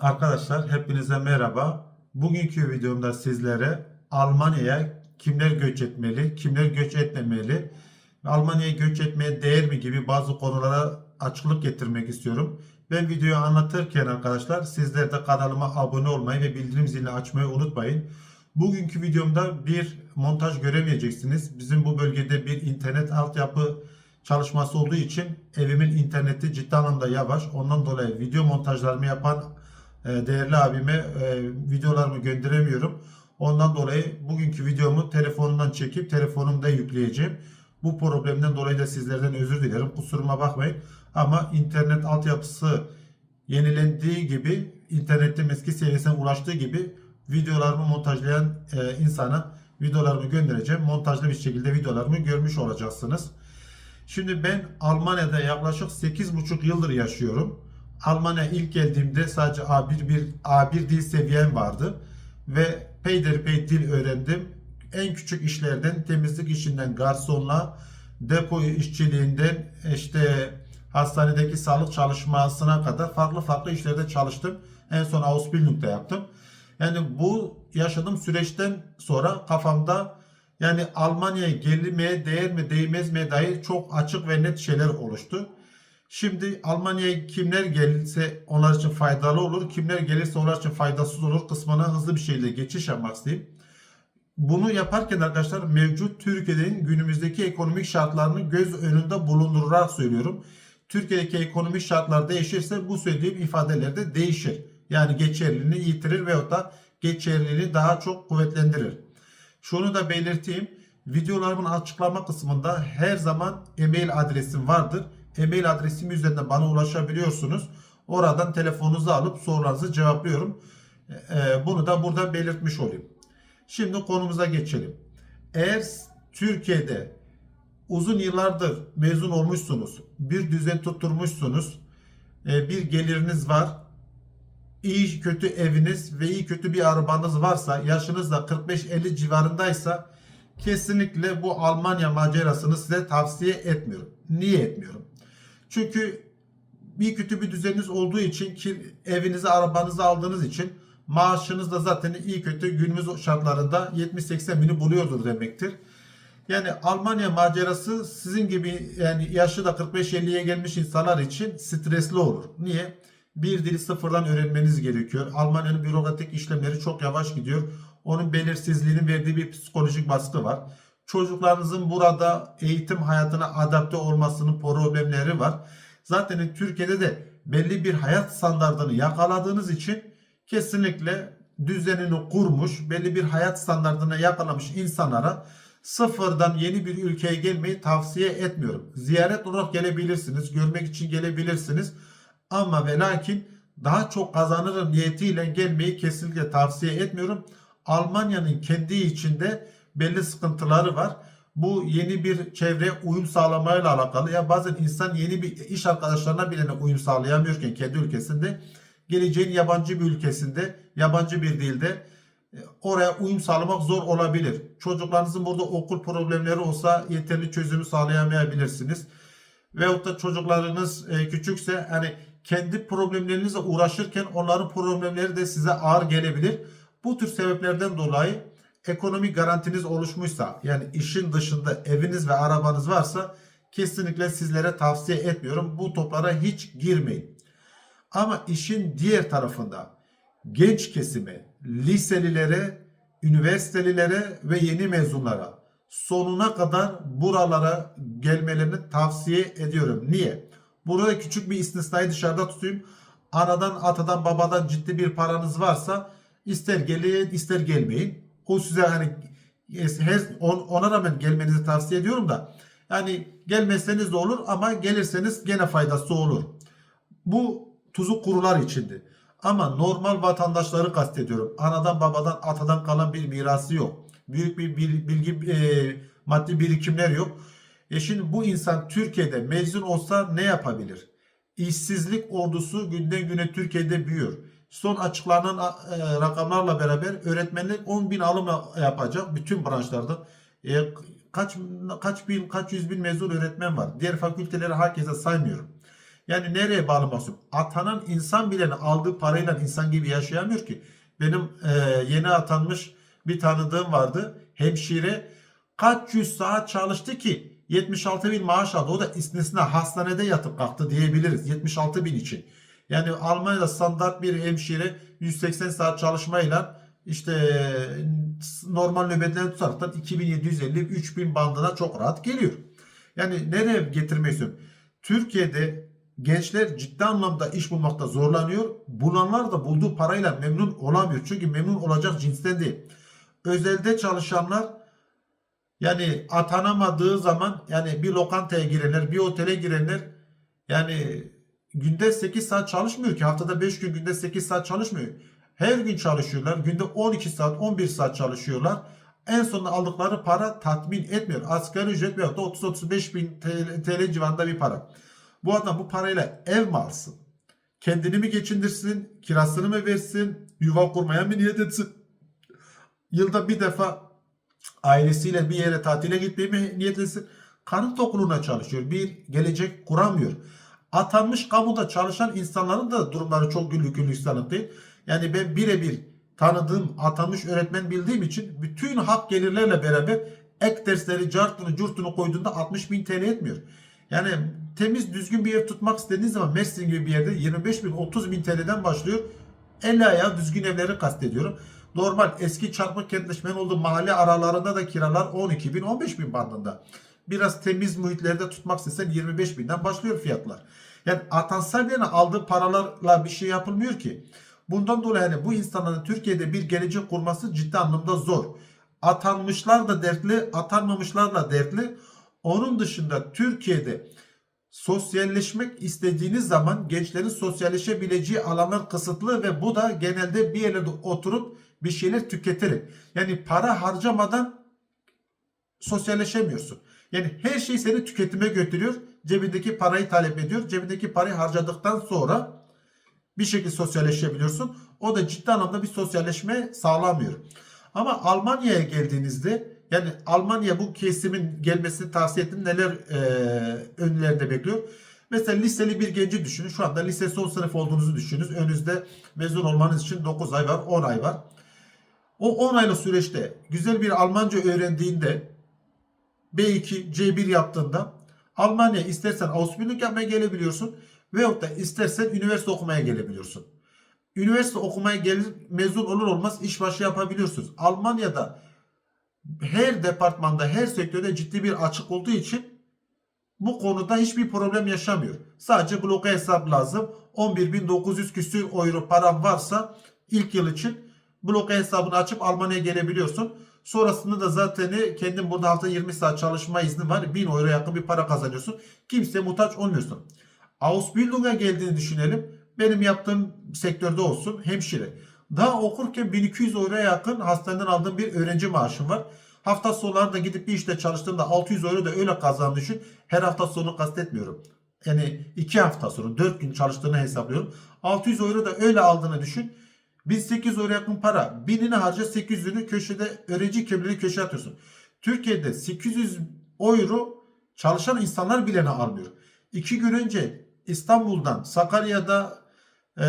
Arkadaşlar hepinize merhaba. Bugünkü videomda sizlere Almanya'ya kimler göç etmeli, kimler göç etmemeli, Almanya'ya göç etmeye değer mi gibi bazı konulara açıklık getirmek istiyorum. Ben videoyu anlatırken arkadaşlar sizler de kanalıma abone olmayı ve bildirim zilini açmayı unutmayın. Bugünkü videomda bir montaj göremeyeceksiniz. Bizim bu bölgede bir internet altyapı çalışması olduğu için evimin interneti ciddi anlamda yavaş. Ondan dolayı video montajlarımı yapan değerli abime e, videolarımı gönderemiyorum. Ondan dolayı bugünkü videomu telefonumdan çekip telefonumda yükleyeceğim. Bu problemden dolayı da sizlerden özür dilerim. Kusuruma bakmayın. Ama internet altyapısı yenilendiği gibi internetin eski seviyesine ulaştığı gibi videolarımı montajlayan e, insana videolarımı göndereceğim. Montajlı bir şekilde videolarımı görmüş olacaksınız. Şimdi ben Almanya'da yaklaşık 8,5 yıldır yaşıyorum. Almanya ilk geldiğimde sadece A1 bir A1 dil seviyem vardı ve peyderpey dil öğrendim. En küçük işlerden temizlik işinden garsonla depo işçiliğinden işte hastanedeki sağlık çalışmasına kadar farklı farklı işlerde çalıştım. En son Ausbildung'da yaptım. Yani bu yaşadığım süreçten sonra kafamda yani Almanya'ya gelmeye değer mi değmez mi dair çok açık ve net şeyler oluştu. Şimdi Almanya'ya kimler gelirse onlar için faydalı olur, kimler gelirse onlar için faydasız olur kısmına hızlı bir şekilde geçiş yapmak isteyeyim. Bunu yaparken arkadaşlar mevcut Türkiye'nin günümüzdeki ekonomik şartlarını göz önünde bulundurarak söylüyorum. Türkiye'deki ekonomik şartlar değişirse bu söylediğim ifadeler de değişir. Yani geçerliliğini yitirir veyahut da geçerliliğini daha çok kuvvetlendirir. Şunu da belirteyim. Videolarımın açıklama kısmında her zaman e-mail adresim vardır. E-mail adresim üzerinden bana ulaşabiliyorsunuz. Oradan telefonunuzu alıp sorularınızı cevaplıyorum. Ee, Bunu da burada belirtmiş olayım. Şimdi konumuza geçelim. Eğer Türkiye'de uzun yıllardır mezun olmuşsunuz, bir düzen tutturmuşsunuz, e, bir geliriniz var, iyi kötü eviniz ve iyi kötü bir arabanız varsa, yaşınız da 45-50 civarındaysa kesinlikle bu Almanya macerasını size tavsiye etmiyorum. Niye etmiyorum? Çünkü bir kötü bir düzeniniz olduğu için ki evinizi arabanızı aldığınız için maaşınız da zaten iyi kötü günümüz şartlarında 70-80 bini buluyordur demektir. Yani Almanya macerası sizin gibi yani yaşı da 45-50'ye gelmiş insanlar için stresli olur. Niye? Bir dili sıfırdan öğrenmeniz gerekiyor. Almanya'nın bürokratik işlemleri çok yavaş gidiyor. Onun belirsizliğinin verdiği bir psikolojik baskı var. Çocuklarınızın burada eğitim hayatına adapte olmasının problemleri var. Zaten Türkiye'de de belli bir hayat standartını yakaladığınız için kesinlikle düzenini kurmuş, belli bir hayat standartına yakalamış insanlara sıfırdan yeni bir ülkeye gelmeyi tavsiye etmiyorum. Ziyaret olarak gelebilirsiniz, görmek için gelebilirsiniz. Ama ve lakin daha çok kazanırım niyetiyle gelmeyi kesinlikle tavsiye etmiyorum. Almanya'nın kendi içinde belli sıkıntıları var. Bu yeni bir çevreye uyum sağlamayla alakalı. Ya bazen insan yeni bir iş arkadaşlarına bile uyum sağlayamıyorken kendi ülkesinde geleceğin yabancı bir ülkesinde, yabancı bir dilde e, oraya uyum sağlamak zor olabilir. Çocuklarınızın burada okul problemleri olsa yeterli çözümü sağlayamayabilirsiniz. Veyahut da çocuklarınız e, küçükse hani kendi problemlerinizle uğraşırken onların problemleri de size ağır gelebilir. Bu tür sebeplerden dolayı ekonomik garantiniz oluşmuşsa yani işin dışında eviniz ve arabanız varsa kesinlikle sizlere tavsiye etmiyorum. Bu toplara hiç girmeyin. Ama işin diğer tarafında genç kesime, liselilere, üniversitelilere ve yeni mezunlara sonuna kadar buralara gelmelerini tavsiye ediyorum. Niye? Burada küçük bir istisnayı dışarıda tutayım. Anadan, atadan, babadan ciddi bir paranız varsa ister gelin ister gelmeyin. O size hani ona rağmen gelmenizi tavsiye ediyorum da yani gelmezseniz de olur ama gelirseniz gene faydası olur. Bu tuzu kurular içindi. Ama normal vatandaşları kastediyorum. Anadan babadan atadan kalan bir mirası yok. Büyük bir bilgi e, maddi birikimler yok. E şimdi bu insan Türkiye'de mezun olsa ne yapabilir? İşsizlik ordusu günden güne Türkiye'de büyüyor. Son açıklanan e, rakamlarla beraber öğretmenlik 10 bin alım yapacak bütün branşlarda. E, kaç kaç bin kaç yüz bin mezun öğretmen var. Diğer fakülteleri herkese saymıyorum. Yani nereye bağlı mahsup? Atanan insan bile aldığı parayla insan gibi yaşayamıyor ki. Benim e, yeni atanmış bir tanıdığım vardı. Hemşire kaç yüz saat çalıştı ki 76 bin maaş aldı. O da istisna hastanede yatıp kalktı diyebiliriz. 76 bin için. Yani Almanya'da standart bir hemşire 180 saat çalışmayla işte normal nöbetlerini tutaraktan 2750-3000 bandına çok rahat geliyor. Yani nereye getirmek istiyorum? Türkiye'de gençler ciddi anlamda iş bulmakta zorlanıyor. Bulanlar da bulduğu parayla memnun olamıyor. Çünkü memnun olacak cinsten değil. Özelde çalışanlar yani atanamadığı zaman yani bir lokantaya girenler, bir otele girenler yani günde 8 saat çalışmıyor ki. Haftada 5 gün günde 8 saat çalışmıyor. Her gün çalışıyorlar. Günde 12 saat, 11 saat çalışıyorlar. En sonunda aldıkları para tatmin etmiyor. Asgari ücret veyahut da 30-35 bin TL, TL civarında bir para. Bu adam bu parayla ev mi alsın? Kendini mi geçindirsin? Kirasını mı versin? Yuva kurmaya mı niyet etsin? Yılda bir defa ailesiyle bir yere tatile gitmeyi mi niyet etsin? Karın tokluğuna çalışıyor. Bir gelecek kuramıyor. Atanmış kamuda çalışan insanların da durumları çok güllük gülistanlık değil. Yani ben birebir tanıdığım atanmış öğretmen bildiğim için bütün hak gelirlerle beraber ek dersleri, cartını, curtunu koyduğunda 60 bin TL etmiyor. Yani temiz düzgün bir ev tutmak istediğiniz zaman Mersin gibi bir yerde 25 bin 30 bin TL'den başlıyor. 50 ayağı düzgün evleri kastediyorum. Normal eski çarpık kentleşmenin olduğu mahalle aralarında da kiralar 12 bin 15 bin bandında. Biraz temiz muhitlerde tutmak istesen 25 binden başlıyor fiyatlar. Yani atansal yerine aldığı paralarla bir şey yapılmıyor ki. Bundan dolayı hani bu insanların Türkiye'de bir gelecek kurması ciddi anlamda zor. Atanmışlar da dertli, atanmamışlar da dertli. Onun dışında Türkiye'de sosyalleşmek istediğiniz zaman gençlerin sosyalleşebileceği alanlar kısıtlı ve bu da genelde bir yerde oturup bir şeyler tüketerek yani para harcamadan sosyalleşemiyorsun. Yani her şey seni tüketime götürüyor. Cebindeki parayı talep ediyor. Cebindeki parayı harcadıktan sonra bir şekilde sosyalleşebiliyorsun. O da ciddi anlamda bir sosyalleşme sağlamıyor. Ama Almanya'ya geldiğinizde yani Almanya bu kesimin gelmesini tavsiye ettim. Neler e, önlerinde bekliyor? Mesela liseli bir genci düşünün. Şu anda lise son sınıf olduğunuzu düşünün. Önünüzde mezun olmanız için 9 ay var, 10 ay var. O 10 aylık süreçte güzel bir Almanca öğrendiğinde B2, C1 yaptığında Almanya istersen Ausbildung yapmaya gelebiliyorsun veyahut da istersen üniversite okumaya gelebiliyorsun. Üniversite okumaya gelir mezun olur olmaz işbaşı yapabiliyorsunuz. Almanya'da her departmanda, her sektörde ciddi bir açık olduğu için bu konuda hiçbir problem yaşamıyor. Sadece bloka hesap lazım. 11.900 küsür euro param varsa ilk yıl için bloka hesabını açıp Almanya'ya gelebiliyorsun. Sonrasında da zaten kendin burada hafta 20 saat çalışma izni var. 1000 euro yakın bir para kazanıyorsun. Kimseye muhtaç olmuyorsun. Ausbildung'a geldiğini düşünelim. Benim yaptığım sektörde olsun hemşire. Daha okurken 1200 euroya yakın hastaneden aldığım bir öğrenci maaşım var. Hafta sonları da gidip bir işte çalıştığımda 600 euro da öyle kazandığını düşün. Her hafta sonu kastetmiyorum. Yani 2 hafta sonu 4 gün çalıştığını hesaplıyorum. 600 euro da öyle aldığını düşün. 1800 euro yakın para. 1000'ini harca 800'ünü köşede öğrenci kimliğini köşeye atıyorsun. Türkiye'de 800 euro çalışan insanlar bile ne almıyor. 2 gün önce İstanbul'dan Sakarya'da e,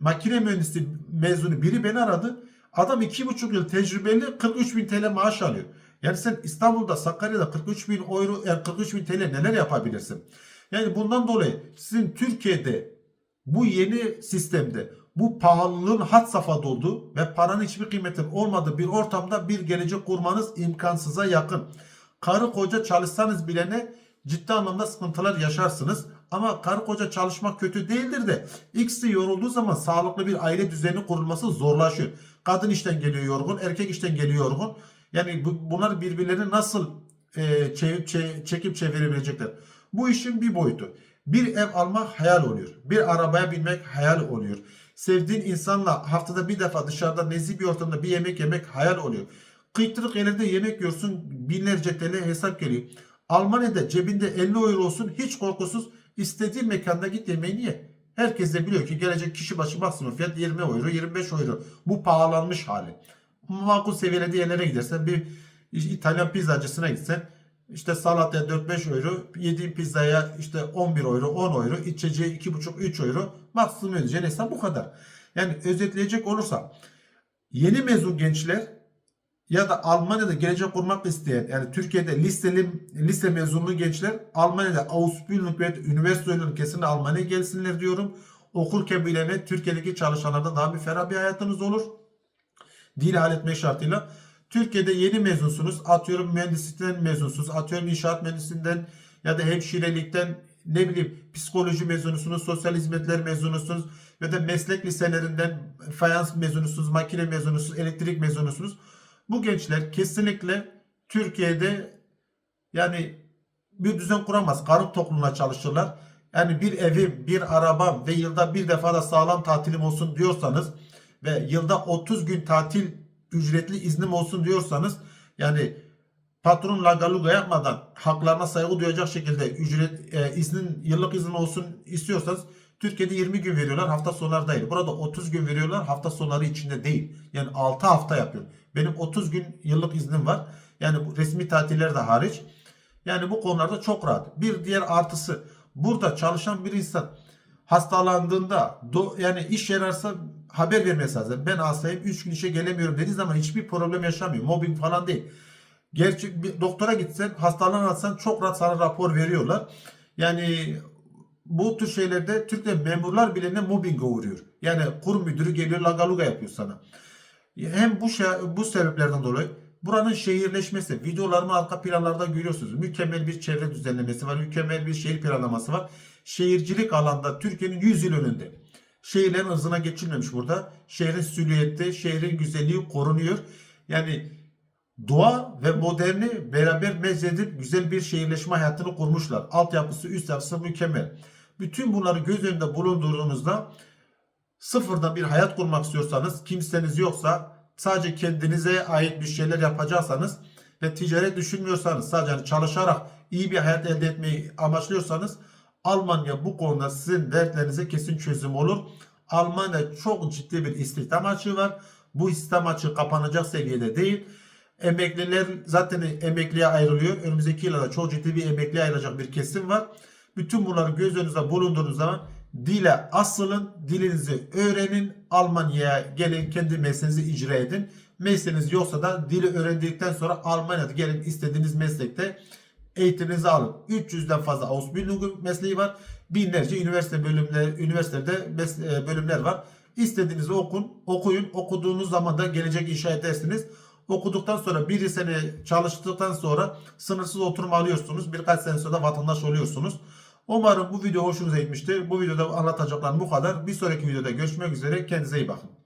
makine mühendisi mezunu biri beni aradı. Adam 2,5 yıl tecrübeli 43 bin TL maaş alıyor. Yani sen İstanbul'da Sakarya'da 43 bin euro yani 43 bin TL neler yapabilirsin? Yani bundan dolayı sizin Türkiye'de bu yeni sistemde bu pahalılığın had safhada olduğu ve paranın hiçbir kıymetin olmadığı bir ortamda bir gelecek kurmanız imkansıza yakın. Karı koca çalışsanız bile ne ciddi anlamda sıkıntılar yaşarsınız. Ama karı koca çalışmak kötü değildir de ikisi yorulduğu zaman sağlıklı bir aile düzeni kurulması zorlaşıyor. Kadın işten geliyor yorgun, erkek işten geliyor yorgun. Yani bu, bunlar birbirlerini nasıl e, çevip, çe, çekip çevirebilecekler? Bu işin bir boyutu. Bir ev almak hayal oluyor. Bir arabaya binmek hayal oluyor. Sevdiğin insanla haftada bir defa dışarıda nezih bir ortamda bir yemek yemek hayal oluyor. Kıytırık yerlerde yemek yiyorsun binlerce TL hesap geliyor. Almanya'da cebinde 50 euro olsun hiç korkusuz istediğin mekanda git yemeğini ye. Herkes de biliyor ki gelecek kişi başı maksimum fiyat 20 euro 25 euro. Bu pahalanmış hali. Makul seviyede yerlere gidersen bir İtalyan pizzacısına gitsen işte salataya 4-5 euro, yediğin pizzaya işte 11 euro, 10 euro, içeceği 2,5-3 euro maksimum ödeyeceğin hesap bu kadar. Yani özetleyecek olursa yeni mezun gençler ya da Almanya'da gelecek kurmak isteyen yani Türkiye'de liseli lise mezunlu gençler Almanya'da Ausbildung ve üniversite kesin Almanya'ya gelsinler diyorum. Okurken bilene Türkiye'deki çalışanlardan daha bir ferah bir hayatınız olur. Dil halletmek şartıyla. Türkiye'de yeni mezunsunuz. Atıyorum mühendislikten mezunsunuz. Atıyorum inşaat mühendisliğinden ya da hemşirelikten ne bileyim psikoloji mezunusunuz, sosyal hizmetler mezunusunuz ya da meslek liselerinden fayans mezunusunuz, makine mezunusunuz, elektrik mezunusunuz. Bu gençler kesinlikle Türkiye'de yani bir düzen kuramaz. Karın tokluğuna çalışırlar. Yani bir evim, bir arabam ve yılda bir defa da sağlam tatilim olsun diyorsanız ve yılda 30 gün tatil ücretli iznim olsun diyorsanız yani patron lagaluga yapmadan haklarına saygı duyacak şekilde ücret e, iznin yıllık izin olsun istiyorsanız Türkiye'de 20 gün veriyorlar hafta sonları değil. Burada 30 gün veriyorlar hafta sonları içinde değil. Yani 6 hafta yapıyor. Benim 30 gün yıllık iznim var. Yani resmi tatiller de hariç. Yani bu konularda çok rahat. Bir diğer artısı burada çalışan bir insan hastalandığında do, yani iş yararsa haber vermesi lazım. Ben hastayım 3 gün işe gelemiyorum dediği zaman hiçbir problem yaşamıyor. Mobbing falan değil. Gerçi bir doktora gitsen hastalığını atsan çok rahat sana rapor veriyorlar. Yani bu tür şeylerde Türk'te memurlar bile ne mobbinge uğruyor. Yani kurum müdürü geliyor lagaluga yapıyor sana. Hem bu şey, bu sebeplerden dolayı buranın şehirleşmesi, videolarımı arka planlarda görüyorsunuz. Mükemmel bir çevre düzenlemesi var, mükemmel bir şehir planlaması var. Şehircilik alanda Türkiye'nin 100 yıl önünde. Şehirlerin hızına geçilmemiş burada. Şehrin silüeti, şehrin güzelliği korunuyor. Yani doğa ve moderni beraber mezledip güzel bir şehirleşme hayatını kurmuşlar. Altyapısı, üst yapısı mükemmel. Bütün bunları göz önünde bulundurduğunuzda sıfırdan bir hayat kurmak istiyorsanız, kimseniz yoksa, sadece kendinize ait bir şeyler yapacaksanız ve ticaret düşünmüyorsanız, sadece hani çalışarak iyi bir hayat elde etmeyi amaçlıyorsanız Almanya bu konuda sizin dertlerinize kesin çözüm olur. Almanya çok ciddi bir istihdam açığı var. Bu istihdam açığı kapanacak seviyede değil. Emekliler zaten emekliye ayrılıyor. Önümüzdeki yıllarda çok ciddi bir emekliye ayrılacak bir kesim var. Bütün bunları göz önünüzde bulundurduğunuz zaman dile asılın, dilinizi öğrenin, Almanya'ya gelin, kendi mesleğinizi icra edin. Mesleğiniz yoksa da dili öğrendikten sonra Almanya'da gelin istediğiniz meslekte eğitiminizi alın. 300'den fazla Ausbildung mesleği var. Binlerce üniversite bölümleri, üniversitede e, bölümler var. İstediğinizi okun, okuyun. Okuduğunuz zaman da gelecek inşa edersiniz. Okuduktan sonra bir sene çalıştıktan sonra sınırsız oturum alıyorsunuz. Birkaç sene sonra da vatandaş oluyorsunuz. Umarım bu video hoşunuza gitmiştir. Bu videoda anlatacaklarım bu kadar. Bir sonraki videoda görüşmek üzere. Kendinize iyi bakın.